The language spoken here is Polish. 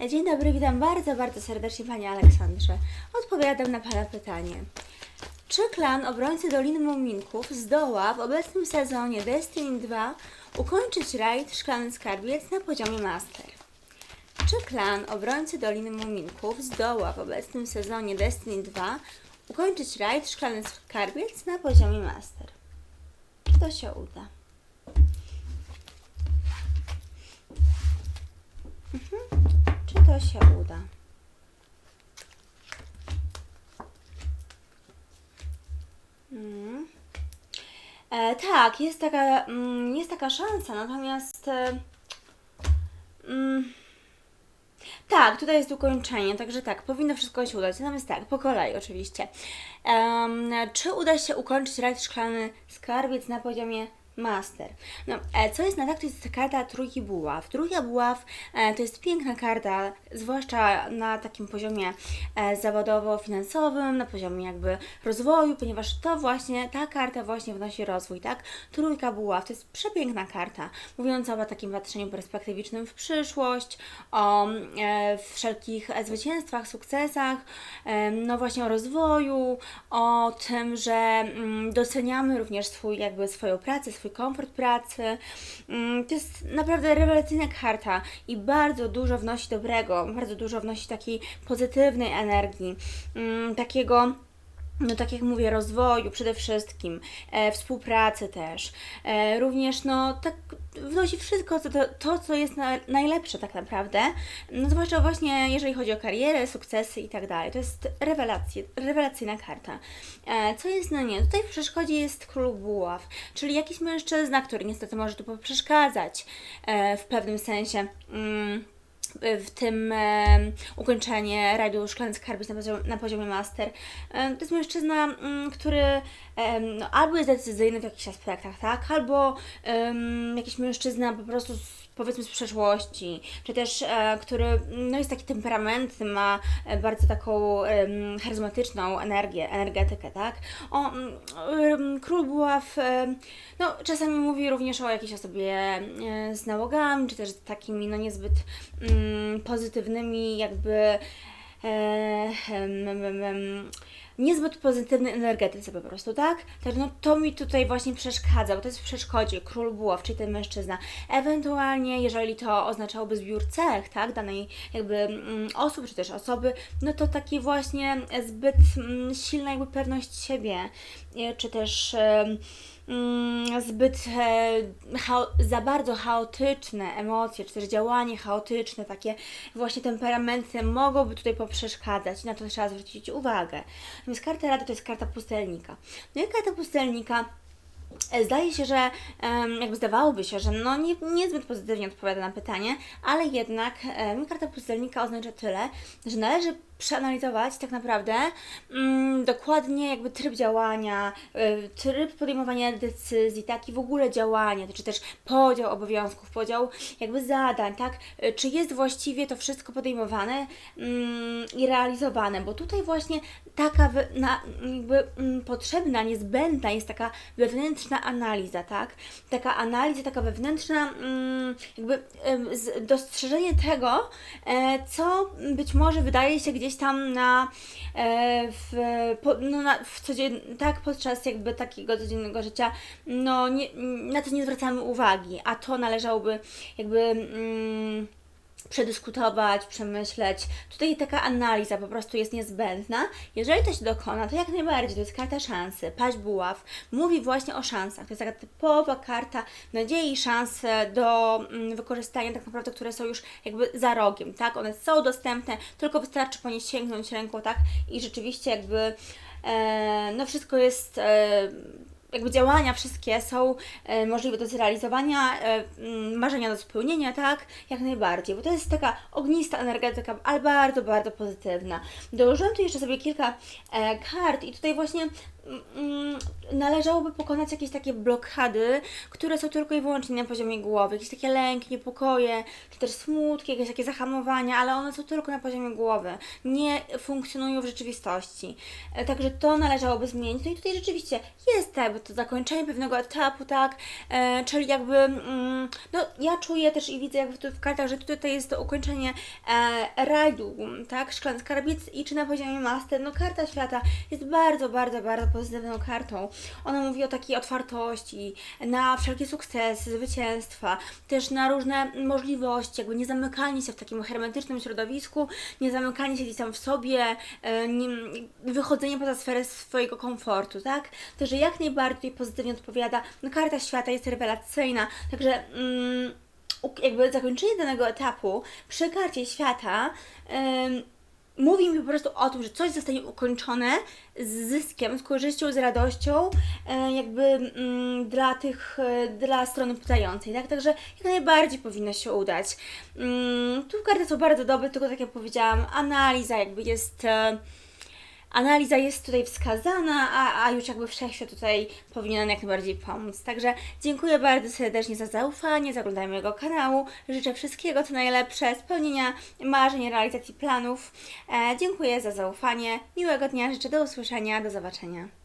Dzień dobry, witam bardzo, bardzo serdecznie Panie Aleksandrze. Odpowiadam na Pana pytanie. Czy klan Obrońcy Doliny Muminków zdoła w obecnym sezonie Destiny 2 ukończyć rajd Szklany Skarbiec na poziomie Master? Czy klan Obrońcy Doliny Muminków zdoła w obecnym sezonie Destiny 2 ukończyć rajd Szklany Skarbiec na poziomie Master? Czy to się uda? Czy to się uda? Mm. E, tak, jest taka, mm, jest taka szansa, natomiast e, mm, tak, tutaj jest ukończenie, także tak, powinno wszystko się udać. Natomiast tak, po kolei oczywiście. Em, czy uda się ukończyć rajd szklany skarbiec na poziomie Master. No, e, co jest na tak, to jest karta trójki buław. Trójka buław e, to jest piękna karta, zwłaszcza na takim poziomie e, zawodowo-finansowym, na poziomie jakby rozwoju, ponieważ to właśnie, ta karta właśnie wnosi rozwój, tak? Trójka buław to jest przepiękna karta, mówiąca o takim patrzeniu perspektywicznym w przyszłość, o wszelkich zwycięstwach, sukcesach, no właśnie o rozwoju, o tym, że mm, doceniamy również swój, jakby swoją pracę, swój komfort pracy. Mm, To jest naprawdę rewelacyjna karta i bardzo dużo wnosi dobrego, bardzo dużo wnosi takiej pozytywnej energii, mm, takiego no tak jak mówię, rozwoju przede wszystkim, e, współpracy też. E, również, no tak wnosi wszystko, to, to co jest na, najlepsze tak naprawdę. No zwłaszcza właśnie jeżeli chodzi o karierę, sukcesy i tak dalej. To jest rewelacyjna karta. E, co jest, no nie, tutaj w przeszkodzie jest król buław, czyli jakiś mężczyzna, który niestety może tu przeszkadzać e, w pewnym sensie. Mm w tym e, ukończenie rajdu Szklany Skarbiec na na poziomie master. E, to jest mężczyzna, mm, który e, no, albo jest decyzyjny w jakichś aspektach, tak? Albo jakiś mężczyzna po prostu z, powiedzmy z przeszłości, czy też e, który no, jest taki temperamentny, ma e, bardzo taką em, charyzmatyczną energię, energetykę, tak? O, em, król buław, em, no czasami mówi również o jakiejś osobie e, z nałogami, czy też takimi no niezbyt mm, pozytywnymi jakby e, niezbyt pozytywnej energetyce po prostu, tak? Tak, no to mi tutaj właśnie przeszkadza, bo to jest w przeszkodzie, król buław, czyli ten mężczyzna. Ewentualnie, jeżeli to oznaczałoby zbiór cech, tak, danej jakby mm, osób, czy też osoby, no to taki właśnie zbyt mm, silna jakby pewność siebie, e, czy też em, mm, zbyt e, za bardzo chaotyczne emocje, czy też działanie chaotyczne, takie właśnie temperamenty mogą tutaj poprzeszkadzać na to trzeba zwrócić uwagę. Więc karta rady to jest karta pustelnika. No i karta pustelnika Zdaje się, że jakby zdawałoby się, że no nie, niezbyt pozytywnie odpowiada na pytanie, ale jednak karta pustelnika oznacza tyle, że należy przeanalizować tak naprawdę mm, dokładnie jakby tryb działania, y, tryb podejmowania decyzji, tak i w ogóle działania, czy też podział obowiązków, podział jakby zadań, tak, Y, czy jest właściwie to wszystko podejmowane mm, i realizowane, bo tutaj właśnie taka na, jakby mm, potrzebna, niezbędna jest taka wewnętrzna analiza, tak, taka analiza, taka wewnętrzna mm, jakby dostrzeżenie tego, e, co być może wydaje się gdzieś tam na, e, w, no na, w codzien, tak podczas jakby takiego codziennego życia, no nie, na to nie zwracamy uwagi, a to należałoby jakby mm, przedyskutować, przemyśleć. Tutaj taka analiza po prostu jest niezbędna. Jeżeli to się dokona, to jak najbardziej, to jest karta szansy. Paź buław mówi właśnie o szansach. To jest taka typowa karta nadziei i szans do mm, wykorzystania tak naprawdę, które są już jakby za rogiem, tak? One są dostępne, tylko wystarczy po nie sięgnąć ręką, tak? I rzeczywiście jakby e, no wszystko jest e, jakby działania wszystkie są e, możliwe do zrealizowania, e, mm, marzenia do spełnienia, tak? Jak najbardziej, bo to jest taka ognista energetyka, ale bardzo, bardzo pozytywna. Dołożyłam tu jeszcze sobie kilka e, kart i tutaj właśnie mm, należałoby pokonać jakieś takie blokady, które są tylko i wyłącznie na poziomie głowy, jakieś takie lęki, niepokoje, czy też smutki, jakieś takie zahamowania, ale one są tylko na poziomie głowy, nie funkcjonują w rzeczywistości. E, Także to należałoby zmienić. No i tutaj rzeczywiście jest jakby to zakończenie pewnego etapu, tak, e, czyli jakby, mm, no ja czuję też i widzę jakby w kartach, że tutaj jest to ukończenie e, tak, szklany skarbiec i czy na poziomie master, no karta świata jest bardzo, bardzo, bardzo pozytywną kartą. Ona mówi o takiej otwartości na wszelkie sukcesy, zwycięstwa, też na różne możliwości, jakby nie zamykanie się w takim hermetycznym środowisku, nie zamykanie się gdzieś tam w sobie, e, nie, wychodzenie poza sferę swojego komfortu, tak? Także jak najbardziej pozytywnie odpowiada. No, karta świata jest rewelacyjna, także mm, jakby zakończenie danego etapu przy karcie świata ym, mówi mi po prostu o tym, że coś zostanie ukończone z zyskiem, z korzyścią, z radością, e, jakby mm, dla tych, e, dla strony pytającej, tak? Także jak najbardziej powinno się udać. Mm, tu karty są bardzo dobre, tylko tak jak powiedziałam, analiza jakby jest... E, Analiza jest tutaj wskazana, a, a już jakby wszechświat tutaj powinien jak najbardziej pomóc. Także dziękuję bardzo serdecznie za zaufanie, za oglądanie mojego kanału. Życzę wszystkiego co najlepsze, spełnienia marzeń, realizacji planów. E, dziękuję za zaufanie. Miłego dnia, życzę do usłyszenia, do zobaczenia.